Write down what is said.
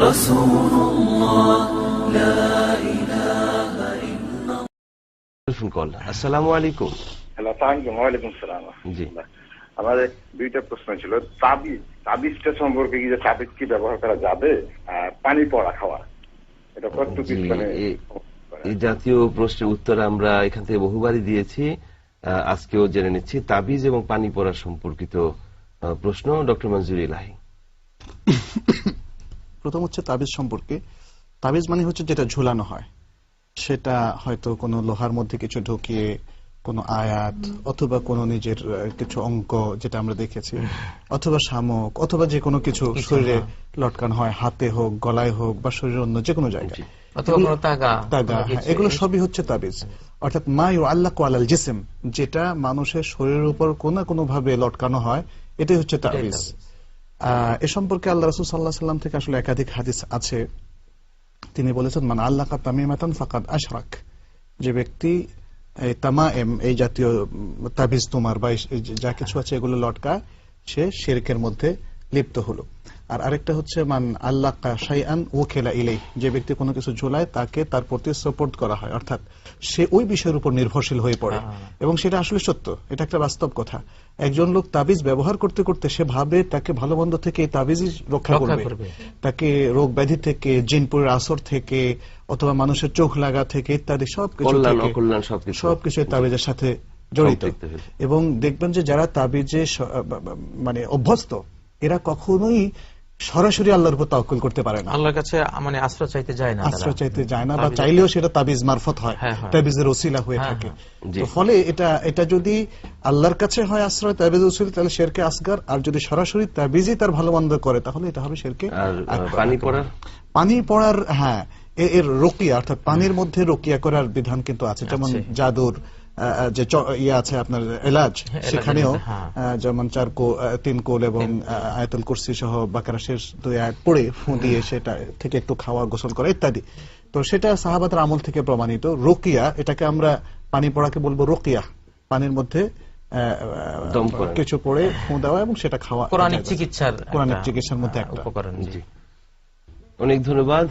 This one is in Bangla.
رسول الله لا إله إلا টেলিফোন কল আসসালামু আলাইকুম হ্যালো আসসালামাইকুম ওয়ালাইকুম সালাম জি। আমাদের দুইটা প্রশ্ন ছিল তাবিজ তাবিজটা সম্পর্কে কি যে তাবিজ কি ব্যবহার করা যাবে আর পানি পড়া খাওয়া এটা কতটুকু জি, ইসলামে এ- এই জাতীয় প্রশ্নের উত্তর আমরা এখান থেকে বহুবারই দিয়েছি আহ, আজকেও জেনে নিচ্ছি তাবিজ এবং পানি পড়া সম্পর্কিত আহ, প্রশ্ন ডক্টর মঞ্জুর ইলাহি প্রথম হচ্ছে তাবিজ সম্পর্কে। তাবিজ মানে হচ্ছে যেটা ঝুলানো হয়। সেটা হয়তো কোনো লোহার মধ্যে কিছু ঢুকিয়ে কোনো আয়াত অথবা কোনো নিজের কিছু অঙ্ক যেটা আমরা দেখেছি অথবা শামুক অথবা যে কোনো কিছু শরীরে লটকানো হয় হাতে হোক গলায় হোক বা শরীরের অন্য যে কোনো জায়গায় হ্যাঁ, এগুলো সবই হচ্ছে তাবিজ। অর্থাৎ মা ইউ আল্লাহ আলাল জিসিম যেটা মানুষের শরীরের উপর কোনো না কোনো ভাবে লটকানো হয় এটাই হচ্ছে তাবিজ। এ সম্পর্কে আল্লাহ রসুল সাল্লাহ সাল্লাম থেকে আসলে একাধিক হাদিস আছে। তিনি বলেছেন মানে আল্লাহ তামিমাতান ফাকাদ আশরাক। যে ব্যক্তি, এই তামা এম এই জাতীয় তাবিজ তোমার বা যা কিছু আছে এগুলো লটকা সে শেরকের মধ্যে লিপ্ত হলো। আর আরেকটা হচ্ছে মান আল্লাহ শাইআন ও খেলা ইলেই যে ব্যক্তি কোনো কিছু ঝোলায় তাকে তার প্রতি সাপোর্ট করা হয়। অর্থাৎ সে ওই বিষয়ের উপর নির্ভরশীল হয়ে পড়ে। এবং সেটা আসলে সত্য এটা একটা বাস্তব কথা। একজন লোক তাবিজ ব্যবহার করতে করতে সে ভাবে তাকে ভালো মন্দ থেকে তাবিজই রক্ষা করবে। তাকে রোগ ব্যাধি থেকে জিনপুরের আসর থেকে অথবা মানুষের চোখ লাগা থেকে ইত্যাদি সবকিছু সবকিছু তাবিজের সাথে জড়িত। এবং দেখবেন যে যারা তাবিজে মানে অভ্যস্ত এরা কখনোই সরাসরি আল্লাহর উপর তাওকুল করতে পারে না। আল্লাহর কাছে মানে আশ্রয় চাইতে যায় না আশ্রয় চাইতে যায় না বা চাইলেও সেটা তাবিজ মারফত হয় হ্যাঁ, তাবিজের ওসিলা হয়ে হ্যাঁ, থাকে। তো ফলে এটা এটা যদি আল্লাহর কাছে হয় আশ্রয় তাবিজ ওসিলা তাহলে শেরকে আসগার। আর যদি সরাসরি তাবিজই তার ভালো মন্দ করে তাহলে এটা হবে শেরকে। পানি পড়ার? পানি পড়ার হ্যাঁ এর রকিয়া অর্থাৎ পানির মধ্যে রকিয়া করার বিধান কিন্তু আছে। যেমন। জাদুর যে ইয়ে আছে আপনার এলাজ হ্যাঁ, সেখানেও হ্যাঁ। যেমন চার কো তিন কোল এবং আহ, আয়াতুল কুরসি সহ বাকারা শেষ দুই আয়াত পড়ে ফু দিয়ে সেটা থেকে একটু খাওয়া গোসল করা ইত্যাদি। তো সেটা সাহাবাতের আমল থেকে প্রমাণিত। রকিয়া এটাকে আমরা পানি পড়াকে বলব রকিয়া। পানির মধ্যে আহ, আহ, দম কিছু পড়ে ফু দেওয়া এবং সেটা খাওয়া কোরআনিক চিকিৎসার কোরআনিক চিকিৎসার মধ্যে একটা। উপকরণ জি। জি। অনেক ধন্যবাদ।